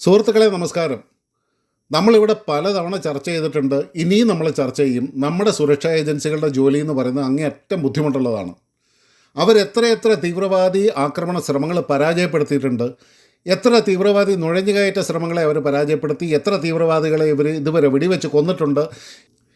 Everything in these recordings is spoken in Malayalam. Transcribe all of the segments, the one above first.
സുഹൃത്തുക്കളെ നമസ്കാരം. നമ്മളിവിടെ പലതവണ ചർച്ച ചെയ്തിട്ടുണ്ട്. ഇനിയും നമ്മൾ ചർച്ച ചെയ്യും. നമ്മുടെ സുരക്ഷാ ഏജൻസികളുടെ ജോലി എന്ന് പറയുന്നത് അങ്ങേയറ്റം ബുദ്ധിമുട്ടുള്ളതാണ്. അവരെത്രയെത്ര തീവ്രവാദി ആക്രമണ ശ്രമങ്ങൾ പരാജയപ്പെടുത്തിയിട്ടുണ്ട്. എത്ര തീവ്രവാദി നുഴഞ്ഞുകയറ്റ ശ്രമങ്ങളെ അവർ പരാജയപ്പെടുത്തി. എത്ര തീവ്രവാദികളെ ഇവർ ഇതുവരെ വെടിവെച്ച് കൊന്നിട്ടുണ്ട്.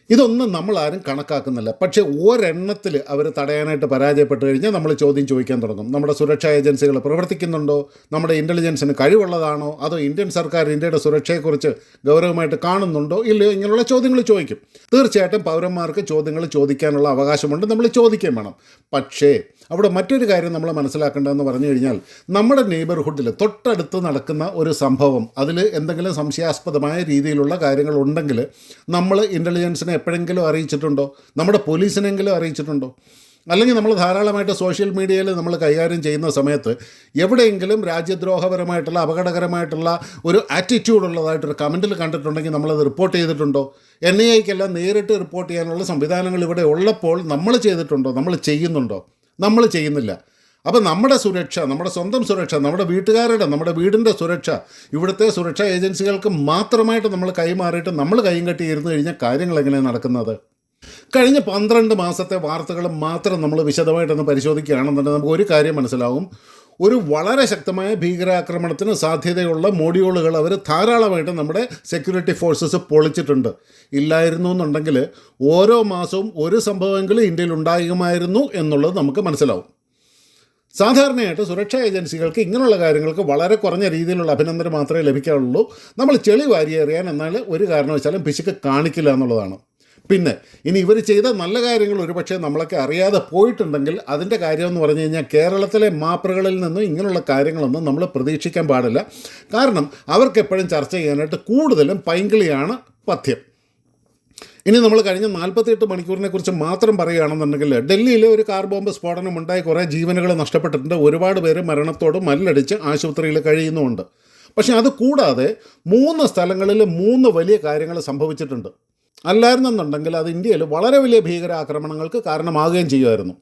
ഇതൊന്നും നമ്മൾ ആരും കണക്കാക്കുന്നില്ല. പക്ഷേ ഒരെണ്ണത്തിൽ അവർ തടയാനായിട്ട് പരാജയപ്പെട്ട് കഴിഞ്ഞാൽ നമ്മൾ ചോദ്യം ചോദിക്കാൻ തുടങ്ങും. നമ്മുടെ സുരക്ഷാ ഏജൻസികൾ പ്രവർത്തിക്കുന്നുണ്ടോ? നമ്മുടെ ഇന്റലിജൻസിന് കഴിവുള്ളതാണോ? അതോ ഇന്ത്യൻ സർക്കാർ ഇന്ത്യയുടെ സുരക്ഷയെക്കുറിച്ച് ഗൗരവമായിട്ട് കാണുന്നുണ്ടോ? ഇല്ലയോ? ഇങ്ങനെയുള്ള ചോദ്യങ്ങൾ ചോദിക്കും. തീർച്ചയായിട്ടും പൗരന്മാർക്ക് ചോദ്യങ്ങൾ ചോദിക്കാനുള്ള അവകാശമുണ്ട്. നമ്മൾ ചോദിക്കുകയും വേണം. പക്ഷേ അവിടെ മറ്റൊരു കാര്യം നമ്മൾ മനസ്സിലാക്കേണ്ടതെന്ന് പറഞ്ഞു കഴിഞ്ഞാൽ നമ്മുടെ നെയ്ബർഹുഡിൽ തൊട്ടടുത്ത് നടക്കുന്ന ഒരു സംഭവം അതിൽ എന്തെങ്കിലും സംശയാസ്പദമായ രീതിയിലുള്ള കാര്യങ്ങൾ ഉണ്ടെങ്കിൽ നമ്മൾ ഇന്റലിജൻസിനെ എപ്പോഴെങ്കിലും അറിയിച്ചിട്ടുണ്ടോ? നമ്മുടെ പോലീസിനെങ്കിലും അറിയിച്ചിട്ടുണ്ടോ? അല്ലെങ്കിൽ നമ്മൾ ധാരാളമായിട്ട് സോഷ്യൽ മീഡിയയിൽ നമ്മൾ കൈകാര്യം ചെയ്യുന്ന സമയത്ത് എവിടെയെങ്കിലും രാജ്യദ്രോഹപരമായിട്ടുള്ള അപകടകരമായിട്ടുള്ള ഒരു ആറ്റിറ്റ്യൂഡ് ഉള്ളതായിട്ടൊരു കമന്റിൽ കണ്ടിട്ടുണ്ടെങ്കിൽ നമ്മളത് റിപ്പോർട്ട് ചെയ്തിട്ടുണ്ടോ? എൻ ഐ ഐക്കെല്ലാം നേരിട്ട് റിപ്പോർട്ട് ചെയ്യാനുള്ള സംവിധാനങ്ങൾ ഇവിടെ ഉള്ളപ്പോൾ നമ്മൾ ചെയ്തിട്ടുണ്ടോ? നമ്മൾ ചെയ്യുന്നുണ്ടോ? നമ്മൾ ചെയ്യുന്നില്ല. അപ്പോൾ നമ്മുടെ സുരക്ഷ നമ്മുടെ സ്വന്തം സുരക്ഷ നമ്മുടെ വീട്ടുകാരുടെ നമ്മുടെ വീടിന്റെ സുരക്ഷ ഇവിടുത്തെ സുരക്ഷാ ഏജൻസികൾക്ക് മാത്രമായിട്ട് നമ്മൾ കൈമാറിയിട്ട് നമ്മൾ കൈയും കെട്ടി ഇരുന്ന് കഴിഞ്ഞാൽ കാര്യങ്ങൾ എങ്ങനെയാണ് നടക്കുന്നത്? കഴിഞ്ഞ പന്ത്രണ്ട് മാസത്തെ വാർത്തകൾ മാത്രം നമ്മൾ വിശദമായിട്ടൊന്ന് പരിശോധിക്കുകയാണെന്നുണ്ടെങ്കിൽ നമുക്ക് ഒരു കാര്യം മനസ്സിലാവും. ഒരു വളരെ ശക്തമായ ഭീകരാക്രമണത്തിന് സാധ്യതയുള്ള മോഡ്യൂളുകൾ അവർ ധാരാളമായിട്ട് നമ്മുടെ സെക്യൂരിറ്റി ഫോഴ്സസ് പൊളിച്ചിട്ടുണ്ട്. ഇല്ലായിരുന്നു എന്നുണ്ടെങ്കിൽ ഓരോ മാസവും ഒരു സംഭവമെങ്കിലും ഇന്ത്യയിൽ ഉണ്ടാകുമായിരുന്നു എന്നുള്ളത് നമുക്ക് മനസ്സിലാവും. സാധാരണയായിട്ട് സുരക്ഷാ ഏജൻസികൾക്ക് ഇങ്ങനെയുള്ള കാര്യങ്ങൾക്ക് വളരെ കുറഞ്ഞ രീതിയിലുള്ള അഭിനന്ദനം മാത്രമേ ലഭിക്കാറുള്ളൂ. നമ്മൾ ചെളി വാരിയേറിയാൻ എന്നാൽ ഒരു കാരണവശാലും പിശുക്ക് കാണിക്കില്ല എന്നുള്ളതാണ്. പിന്നെ ഇനി ഇവർ ചെയ്ത നല്ല കാര്യങ്ങൾ ഒരുപക്ഷെ നമ്മളൊക്കെ അറിയാതെ പോയിട്ടുണ്ടെങ്കിൽ അതിന്റെ കാര്യമെന്ന് പറഞ്ഞു കഴിഞ്ഞാൽ കേരളത്തിലെ മാപ്പറുകളിൽ നിന്നും ഇങ്ങനെയുള്ള കാര്യങ്ങളൊന്നും നമ്മൾ പ്രതീക്ഷിക്കാൻ പാടില്ല. കാരണം അവർക്കെപ്പോഴും ചർച്ച ചെയ്യാനായിട്ട് കൂടുതലും പൈങ്കിളിയാണ് പഥ്യം. ഇനി നമ്മൾ കഴിഞ്ഞ നാൽപ്പത്തിയെട്ട് മണിക്കൂറിനെ കുറിച്ച് മാത്രം പറയുകയാണെന്നുണ്ടെങ്കിൽ ഡൽഹിയിൽ ഒരു കാർ ബോംബ് സ്ഫോടനം ഉണ്ടായി കുറേ ജീവനുകൾ നഷ്ടപ്പെട്ടിട്ടുണ്ട്. ഒരുപാട് പേര് മരണത്തോട് മല്ലടിച്ച് ആശുപത്രിയിൽ കഴിയുന്നുമുണ്ട്. പക്ഷേ അത് കൂടാതെ മൂന്ന് സ്ഥലങ്ങളിൽ മൂന്ന് വലിയ കാര്യങ്ങൾ സംഭവിച്ചിട്ടുണ്ട്. അല്ലായിരുന്നെന്നുണ്ടെങ്കിൽ അത് ഇന്ത്യയിൽ വളരെ വലിയ ഭീകരാക്രമണങ്ങൾക്ക് കാരണമാകുകയും ചെയ്യുമായിരുന്നു.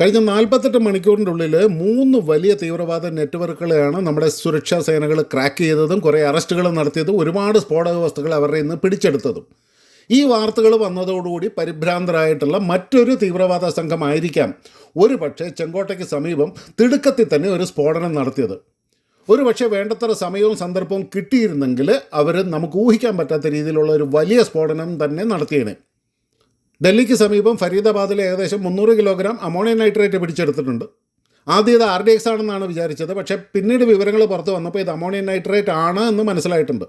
കഴിഞ്ഞ നാൽപ്പത്തെട്ട് മണിക്കൂറിന്റെ ഉള്ളിൽ മൂന്ന് വലിയ തീവ്രവാദ നെറ്റ്വർക്കുകളെയാണ് നമ്മുടെ സുരക്ഷാ സേനകൾ ക്രാക്ക് ചെയ്തതും കുറേ അറസ്റ്റുകൾ നടത്തിയതും ഒരുപാട് സ്ഫോടക വസ്തുക്കൾ അവരുടെ ഇന്ന് പിടിച്ചെടുത്തതും. ഈ വാർത്തകൾ വന്നതോടുകൂടി പരിഭ്രാന്തരായിട്ടുള്ള മറ്റൊരു തീവ്രവാദ സംഘമായിരിക്കാം. ഒരു പക്ഷേ ചെങ്കോട്ടയ്ക്ക് സമീപം തിടുക്കത്തിൽ തന്നെ ഒരു സ്ഫോടനം നടത്തിയത്. ഒരു പക്ഷേ വേണ്ടത്ര സമയവും സന്ദർഭവും കിട്ടിയിരുന്നെങ്കിൽ അവർ നമുക്ക് ഊഹിക്കാൻ പറ്റാത്ത രീതിയിലുള്ള ഒരു വലിയ സ്ഫോടനം തന്നെ നടത്തിയേനെ. ഡൽഹിക്ക് സമീപം ഫരീദാബാദിൽ ഏകദേശം മുന്നൂറ് കിലോഗ്രാം അമോണിയ നൈട്രേറ്റ് പിടിച്ചെടുത്തിട്ടുണ്ട്. ആദ്യം ഇത് ആർ ഡി എക്സ് ആണെന്നാണ് വിചാരിച്ചത്. പക്ഷേ പിന്നീട് വിവരങ്ങൾ പുറത്ത് വന്നപ്പോൾ ഇത് അമോണിയ നൈട്രേറ്റ് ആണ് എന്ന് മനസ്സിലായിട്ടുണ്ട്.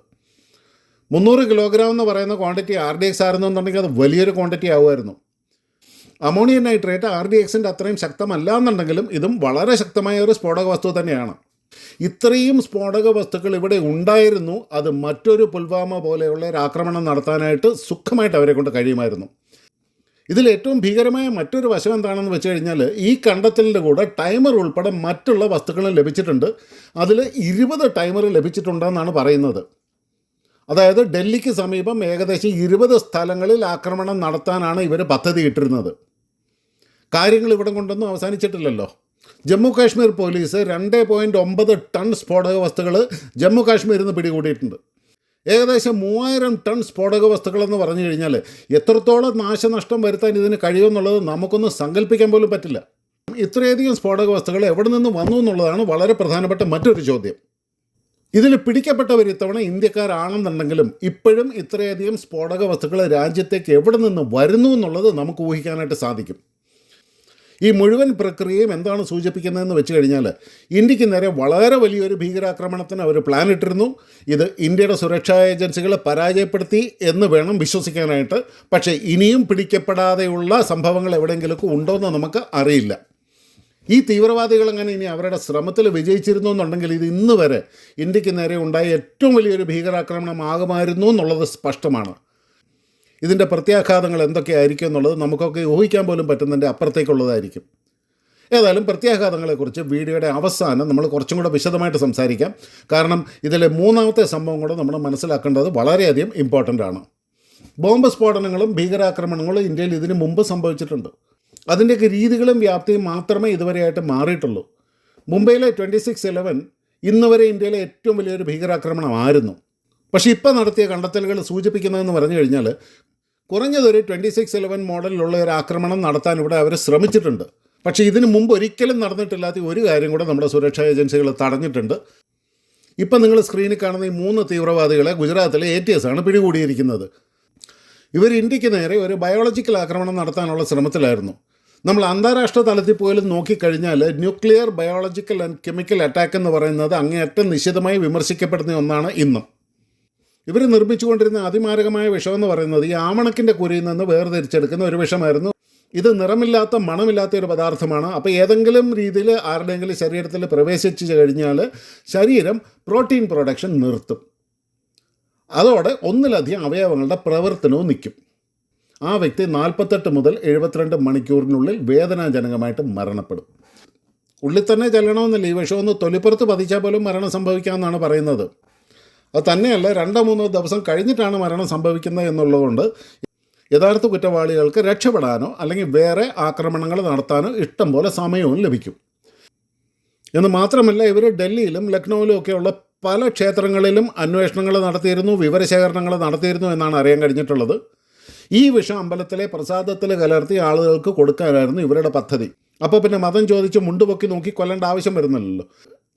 മുന്നൂറ് കിലോഗ്രാം എന്ന് പറയുന്ന ക്വാണ്ടിറ്റി ആർ ഡി എക്സ് ആയിരുന്നു എന്നുണ്ടെങ്കിൽ അത് വലിയൊരു ക്വാണ്ടിറ്റി ആവുമായിരുന്നു. അമോണിയം നൈട്രേറ്റ് ആർ ഡി എക്സിന്റെ അത്രയും ശക്തമല്ല എന്നുണ്ടെങ്കിലും ഇതും വളരെ ശക്തമായ ഒരു സ്ഫോടക വസ്തു തന്നെയാണ്. ഇത്രയും സ്ഫോടക വസ്തുക്കൾ ഇവിടെ ഉണ്ടായിരുന്നു. അത് മറ്റൊരു പുൽവാമ പോലെയുള്ള ഒരു ആക്രമണം നടത്താനായിട്ട് സുഖമായിട്ട് അവരെ കൊണ്ട് കഴിയുമായിരുന്നു. ഇതിൽ ഏറ്റവും ഭീകരമായ മറ്റൊരു വശം എന്താണെന്ന് വെച്ച് കഴിഞ്ഞാൽ ഈ കണ്ടെത്തലിന്റെ കൂടെ ടൈമർ ഉൾപ്പെടെ മറ്റുള്ള വസ്തുക്കളും ലഭിച്ചിട്ടുണ്ട്. അതിൽ ഇരുപത് ടൈമർ ലഭിച്ചിട്ടുണ്ടെന്നാണ് പറയുന്നത്. അതായത് ഡൽഹിക്ക് സമീപം ഏകദേശം ഇരുപത് സ്ഥലങ്ങളിൽ ആക്രമണം നടത്താനാണ് ഇവർ പദ്ധതി ഇട്ടിരുന്നത് കാര്യങ്ങൾ ഇവിടെ കൊണ്ടൊന്നും അവസാനിച്ചിട്ടില്ലല്ലോ. ജമ്മു കാശ്മീർ പോലീസ് രണ്ട് പോയിന്റ് ഒമ്പത് ടൺ സ്ഫോടക വസ്തുക്കൾ ജമ്മു കാശ്മീരിൽ നിന്ന് പിടികൂടിയിട്ടുണ്ട്. ഏകദേശം മൂവായിരം ടൺ സ്ഫോടക വസ്തുക്കളെന്ന് പറഞ്ഞു കഴിഞ്ഞാൽ എത്രത്തോളം നാശനഷ്ടം വരുത്താൻ ഇതിന് കഴിയുമെന്നുള്ളത് നമുക്കൊന്നും സങ്കല്പിക്കാൻ പോലും പറ്റില്ല. ഇത്രയധികം സ്ഫോടക വസ്തുക്കൾ എവിടെ നിന്ന് വന്നു എന്നുള്ളതാണ് വളരെ പ്രധാനപ്പെട്ട മറ്റൊരു ചോദ്യം. ഇതിൽ പിടിക്കപ്പെട്ടവർ ഇത്തവണ ഇന്ത്യക്കാരാണെന്നുണ്ടെങ്കിലും ഇപ്പോഴും ഇത്രയധികം സ്ഫോടക വസ്തുക്കൾ രാജ്യത്തേക്ക് എവിടെ നിന്ന് വരുന്നു എന്നുള്ളത് നമുക്ക് ഊഹിക്കാനായിട്ട് സാധിക്കും. ഈ മുഴുവൻ പ്രക്രിയയും എന്താണ് സൂചിപ്പിക്കുന്നതെന്ന് വെച്ച് കഴിഞ്ഞാൽ ഇന്ത്യയ്ക്ക് നേരെ വളരെ വലിയൊരു ഭീകരാക്രമണത്തിന് അവർ പ്ലാൻ ഇട്ടിരുന്നു. ഇത് ഇന്ത്യയുടെ സുരക്ഷാ ഏജൻസികളെ പരാജയപ്പെടുത്തി എന്ന് വേണം വിശ്വസിക്കാനായിട്ട്. പക്ഷേ ഇനിയും പിടിക്കപ്പെടാതെയുള്ള സംഭവങ്ങൾ എവിടെയെങ്കിലുമൊക്കെ ഉണ്ടോയെന്ന് നമുക്ക് അറിയില്ല. ഈ തീവ്രവാദികൾ അങ്ങനെ ഇനി അവരുടെ ശ്രമത്തിൽ വിജയിച്ചിരുന്നു എന്നുണ്ടെങ്കിൽ ഇത് ഇന്ന് വരെ ഇന്ത്യയ്ക്ക് നേരെ ഉണ്ടായ ഏറ്റവും വലിയൊരു ഭീകരാക്രമണമാകുമായിരുന്നു എന്നുള്ളത് സ്പഷ്ടമാണ്. ഇതിന്റെ പ്രത്യാഘാതങ്ങൾ എന്തൊക്കെയായിരിക്കും എന്നുള്ളത് നമുക്കൊക്കെ ഊഹിക്കാൻ പോലും പറ്റുന്നതിന്റെ അപ്പുറത്തേക്കുള്ളതായിരിക്കും. ഏതായാലും പ്രത്യാഘാതങ്ങളെക്കുറിച്ച് വീഡിയോയുടെ അവസാനം നമ്മൾ കുറച്ചും കൂടെ വിശദമായിട്ട് സംസാരിക്കാം. കാരണം ഇതിലെ മൂന്നാമത്തെ സംഭവം കൂടെ നമ്മൾ മനസ്സിലാക്കേണ്ടത് വളരെയധികം ഇമ്പോർട്ടന്റ് ആണ്. ബോംബ് സ്ഫോടനങ്ങളും ഭീകരാക്രമണങ്ങളും ഇന്ത്യയിൽ ഇതിനു മുമ്പ് സംഭവിച്ചിട്ടുണ്ട്. അതിന്റെയൊക്കെ രീതികളും വ്യാപ്തിയും മാത്രമേ ഇതുവരെയായിട്ട് മാറിയിട്ടുള്ളൂ. മുംബൈയിലെ ട്വന്റി സിക്സ് ഇലവൻ ഇന്ന് വരെ ഇന്ത്യയിലെ ഏറ്റവും വലിയൊരു ഭീകരാക്രമണമായിരുന്നു. പക്ഷേ ഇപ്പോൾ നടത്തിയ കണ്ടെത്തലുകൾ സൂചിപ്പിക്കുന്നതെന്ന് പറഞ്ഞു കഴിഞ്ഞാൽ കുറഞ്ഞതൊരു ട്വന്റി സിക്സ് ഇലവൻ മോഡലിലുള്ള ഒരു ആക്രമണം നടത്താൻ ഇവിടെ അവർ ശ്രമിച്ചിട്ടുണ്ട്. പക്ഷേ ഇതിനു മുമ്പ് ഒരിക്കലും നടന്നിട്ടില്ലാത്ത ഒരു കാര്യം കൂടെ നമ്മുടെ സുരക്ഷാ ഏജൻസികൾ തടഞ്ഞിട്ടുണ്ട്. ഇപ്പം നിങ്ങൾ സ്ക്രീനിൽ കാണുന്ന ഈ മൂന്ന് തീവ്രവാദികളെ ഗുജറാത്തിലെ എ ടി എസ് ആണ് പിടികൂടിയിരിക്കുന്നത്. ഇവർ ഇന്ത്യയ്ക്ക് നേരെ ഒരു ബയോളജിക്കൽ ആക്രമണം നടത്താനുള്ള ശ്രമത്തിലായിരുന്നു. നമ്മൾ അന്താരാഷ്ട്ര തലത്തിൽ പോലും നോക്കിക്കഴിഞ്ഞാൽ nuclear biological and chemical attack എന്ന് പറയുന്നത് അങ്ങേയറ്റം നിശിതമായി വിമർശിക്കപ്പെടുന്ന ഒന്നാണ് ഇന്നും. ഇവർ നിർമ്മിച്ചുകൊണ്ടിരുന്ന അതിമാരകമായ വിഷം എന്ന് പറയുന്നത് ഈ ആമണക്കിന്റെ കുരിയിൽ നിന്ന് വേർതിരിച്ചെടുക്കുന്ന ഒരു വിഷമായിരുന്നു. ഇത് നിറമില്ലാത്ത മണമില്ലാത്ത ഒരു പദാർത്ഥമാണ്. അപ്പോൾ ഏതെങ്കിലും രീതിയിൽ ആരുടെയെങ്കിലും ശരീരത്തിൽ പ്രവേശിച്ചു കഴിഞ്ഞാൽ ശരീരം പ്രോട്ടീൻ പ്രൊഡക്ഷൻ നിർത്തും. അതോടെ ഒന്നിലധികം അവയവങ്ങളുടെ പ്രവർത്തനവും നിൽക്കും. ആ വ്യക്തി നാൽപ്പത്തെട്ട് മുതൽ എഴുപത്തിരണ്ട് മണിക്കൂറിനുള്ളിൽ വേദനാജനകമായിട്ട് മരണപ്പെടും. ഉള്ളിൽ തന്നെ ചെല്ലണമെന്നില്ല. ഈ വിഷം ഒന്ന് തൊലിപ്പുറത്ത് പതിച്ചാൽ പോലും മരണം സംഭവിക്കാമെന്നാണ് പറയുന്നത്. അത് തന്നെയല്ല രണ്ടോ മൂന്നോ ദിവസം കഴിഞ്ഞിട്ടാണ് മരണം സംഭവിക്കുന്നത് എന്നുള്ളതുകൊണ്ട് യഥാർത്ഥ കുറ്റവാളികൾക്ക് രക്ഷപ്പെടാനോ അല്ലെങ്കിൽ വേറെ ആക്രമണങ്ങൾ നടത്താനോ ഇഷ്ടം പോലെ സമയവും ലഭിക്കും. എന്ന് മാത്രമല്ല ഇവർ ഡൽഹിയിലും ലക്നൌവിലും ഒക്കെയുള്ള പല ക്ഷേത്രങ്ങളിലും അന്വേഷണങ്ങൾ നടത്തിയിരുന്നു വിവരശേഖരണങ്ങൾ നടത്തിയിരുന്നു എന്നാണ് അറിയാൻ കഴിഞ്ഞിട്ടുള്ളത്. ഈ വിഷം അമ്പലത്തിലെ പ്രസാദത്തിൽ കലർത്തി ആളുകൾക്ക് കൊടുക്കാനായിരുന്നു ഇവരുടെ പദ്ധതി. അപ്പോൾ പിന്നെ മതം ചോദിച്ച് മുണ്ടുപൊക്കി നോക്കി കൊല്ലേണ്ട ആവശ്യം വരുന്നില്ലല്ലോ.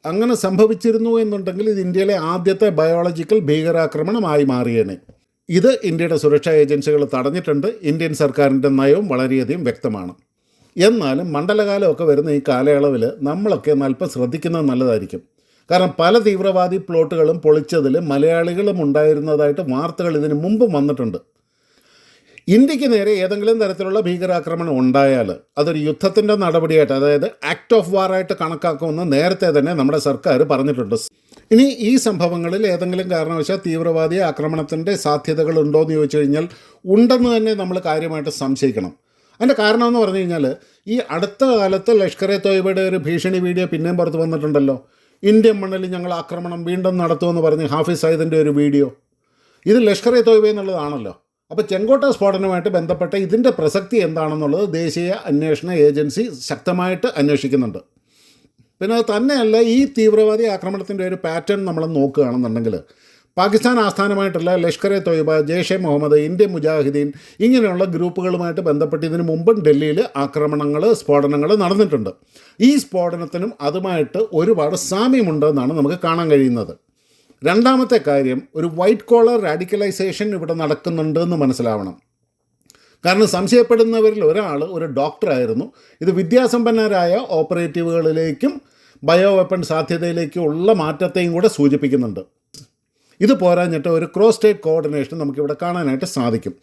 അങ്ങനെ സംഭവിച്ചിരുന്നു എന്നുണ്ടെങ്കിൽ ഇത് ഇന്ത്യയിലെ ആദ്യത്തെ ബയോളജിക്കൽ ഭീകരാക്രമണമായി മാറിയേനെ. ഇത് ഇന്ത്യയുടെ സുരക്ഷാ ഏജൻസികൾ തടഞ്ഞിട്ടുണ്ട്. ഇന്ത്യൻ സർക്കാരിന്റെ നയവും വളരെയധികം വ്യക്തമാണ്. എന്നാലും മണ്ഡലകാലമൊക്കെ വരുന്ന ഈ കാലയളവിൽ നമ്മളൊക്കെ ഒന്ന് അല്പം ശ്രദ്ധിക്കുന്നത് നല്ലതായിരിക്കും. കാരണം പല തീവ്രവാദി പ്ലോട്ടുകളും പൊളിച്ചതിൽ മലയാളികളും ഉണ്ടായിരുന്നതായിട്ട് വാർത്തകൾ ഇതിനു മുമ്പും വന്നിട്ടുണ്ട്. ഇന്ത്യയ്ക്ക് നേരെ ഏതെങ്കിലും തരത്തിലുള്ള ഭീകരാക്രമണം ഉണ്ടായാൽ അതൊരു യുദ്ധത്തിന്റെ നടപടിയായിട്ട് അതായത് ആക്ട് ഓഫ് വാറായിട്ട് കണക്കാക്കുമെന്ന് നേരത്തെ തന്നെ നമ്മുടെ സർക്കാർ പറഞ്ഞിട്ടുണ്ട്. ഇനി ഈ സംഭവങ്ങളിൽ ഏതെങ്കിലും കാരണവശാൽ തീവ്രവാദി ആക്രമണത്തിന്റെ സാധ്യതകൾ ഉണ്ടോ എന്ന് ചോദിച്ചു കഴിഞ്ഞാൽ ഉണ്ടെന്ന് തന്നെ നമ്മൾ കാര്യമായിട്ട് സംശയിക്കണം. അതിന്റെ കാരണം എന്ന് പറഞ്ഞു കഴിഞ്ഞാൽ ഈ അടുത്ത കാലത്ത് ലഷ്കർ എ തോയ്ബയുടെ ഒരു ഭീഷണി വീഡിയോ പിന്നെയും പുറത്ത് വന്നിട്ടുണ്ടല്ലോ. ഇന്ത്യൻ മണ്ണിൽ ഞങ്ങൾ ആക്രമണം വീണ്ടും നടത്തുമെന്ന് പറഞ്ഞ് ഹാഫിസ് സയ്യിദിന്റെ ഒരു വീഡിയോ. ഇത് ലഷ്കർ എ തോയ്ബ എന്നുള്ളതാണല്ലോ. അപ്പോൾ ചെങ്കോട്ട സ്ഫോടനവുമായിട്ട് ബന്ധപ്പെട്ട ഇതിന്റെ പ്രസക്തി എന്താണെന്നുള്ളത് ദേശീയ അന്വേഷണ ഏജൻസി ശക്തമായിട്ട് അന്വേഷിക്കുന്നുണ്ട്. പിന്നെ അത് തന്നെയല്ല ഈ തീവ്രവാദി ആക്രമണത്തിന്റെ ഒരു പാറ്റേൺ നമ്മൾ നോക്കുകയാണെന്നുണ്ടെങ്കിൽ പാകിസ്ഥാൻ ആസ്ഥാനമായിട്ടുള്ള ലഷ്കർ എ തൊയ്ബ ജെയ്ഷെ മുഹമ്മദ് ഇന്ത്യൻ മുജാഹിദീൻ ഇങ്ങനെയുള്ള ഗ്രൂപ്പുകളുമായിട്ട് ബന്ധപ്പെട്ട് ഇതിനു മുമ്പും ഡൽഹിയിൽ ആക്രമണങ്ങൾ സ്ഫോടനങ്ങൾ നടന്നിട്ടുണ്ട്. ഈ സ്ഫോടനത്തിനും അതുമായിട്ട് ഒരുപാട് സാമ്യമുണ്ടെന്നാണ് നമുക്ക് കാണാൻ കഴിയുന്നത്. രണ്ടാമത്തെ കാര്യം ഒരു വൈറ്റ് കോളർ റാഡിക്കലൈസേഷൻ ഇവിടെ നടക്കുന്നുണ്ട് എന്ന് മനസ്സിലാവണം. കാരണം സംശയപ്പെടുന്നവരിൽ ഒരാൾ ഒരു ഡോക്ടറായിരുന്നു ഇത് വിദ്യാസമ്പന്നരായ ഓപ്പറേറ്റീവുകളിലേക്കും ബയോ വെപ്പൺ സാധ്യതയിലേക്കും ഉള്ള മാറ്റത്തെയും കൂടെ സൂചിപ്പിക്കുന്നുണ്ട്. ഇത് പോരാഞ്ഞിട്ട് ഒരു ക്രോസ് സ്റ്റേറ്റ് കോർഡിനേഷൻ നമുക്കിവിടെ കാണാനായിട്ട് സാധിക്കും.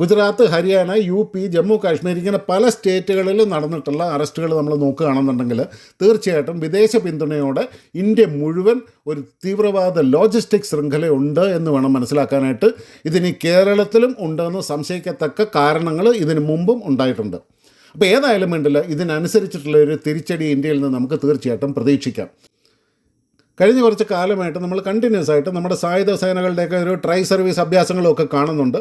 ഗുജറാത്ത് ഹരിയാന യു പി ജമ്മു കാശ്മീർ ഇങ്ങനെ പല സ്റ്റേറ്റുകളിലും നടന്നിട്ടുള്ള അറസ്റ്റുകൾ നമ്മൾ നോക്കുകയാണെന്നുണ്ടെങ്കിൽ തീർച്ചയായിട്ടും വിദേശ പിന്തുണയോടെ ഇന്ത്യ മുഴുവൻ ഒരു തീവ്രവാദ ലോജിസ്റ്റിക് ശൃംഖലയുണ്ട് എന്ന് വേണം മനസ്സിലാക്കാനായിട്ട്. ഇതിന് കേരളത്തിലും ഉണ്ടെന്ന് സംശയിക്കത്തക്ക കാരണങ്ങൾ ഇതിനു മുമ്പും ഉണ്ടായിട്ടുണ്ട്. അപ്പോൾ ഏതായാലും വേണ്ടില്ല ഇതിനനുസരിച്ചിട്ടുള്ള ഒരു തിരിച്ചടി ഇന്ത്യയിൽ നിന്ന് നമുക്ക് തീർച്ചയായിട്ടും പ്രതീക്ഷിക്കാം. കഴിഞ്ഞ കുറച്ച് കാലമായിട്ട് നമ്മൾ കണ്ടിന്യൂസ് ആയിട്ട് നമ്മുടെ സായുധ സേനകളുടെയൊക്കെ ഒരു ട്രൈ സർവീസ് അഭ്യാസങ്ങളൊക്കെ കാണുന്നുണ്ട്.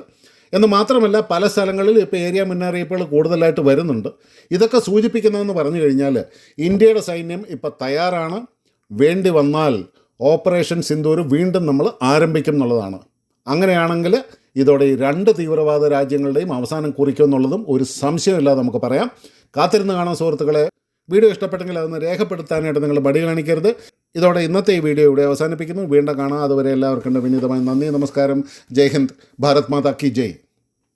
എന്ന് മാത്രമല്ല പല സ്ഥലങ്ങളിൽ ഇപ്പോൾ ഏരിയ മുന്നറിയിപ്പുകൾ കൂടുതലായിട്ട് വരുന്നുണ്ട്. ഇതൊക്കെ സൂചിപ്പിക്കുന്നതെന്ന് പറഞ്ഞു കഴിഞ്ഞാൽ ഇന്ത്യയുടെ സൈന്യം ഇപ്പോൾ തയ്യാറാണ്. വേണ്ടി വന്നാൽ ഓപ്പറേഷൻ സിന്ദൂർ വീണ്ടും നമ്മൾ ആരംഭിക്കും എന്നുള്ളതാണ്. അങ്ങനെയാണെങ്കിൽ ഇതോടെ ഈ രണ്ട് തീവ്രവാദ രാജ്യങ്ങളുടെയും അവസാനം കുറിക്കുമെന്നുള്ളതും ഒരു സംശയമില്ലാതെ നമുക്ക് പറയാം. കാത്തിരുന്ന് കാണാൻ സുഹൃത്തുക്കളെ. വീഡിയോ ഇഷ്ടപ്പെട്ടെങ്കിൽ അതൊന്ന് രേഖപ്പെടുത്താനായിട്ട് നിങ്ങൾ മടി കാണിക്കരുത്. ഇതോടെ ഇന്നത്തെ ഈ വീഡിയോ ഇവിടെ അവസാനിപ്പിക്കുന്നു. വീണ്ടും കാണാം. അതുവരെ എല്ലാവർക്കും വിനീതമായി നന്ദി. നമസ്കാരം. ജയ് ഹിന്ദ്. ഭാരത് മാതാ കി ജയ്.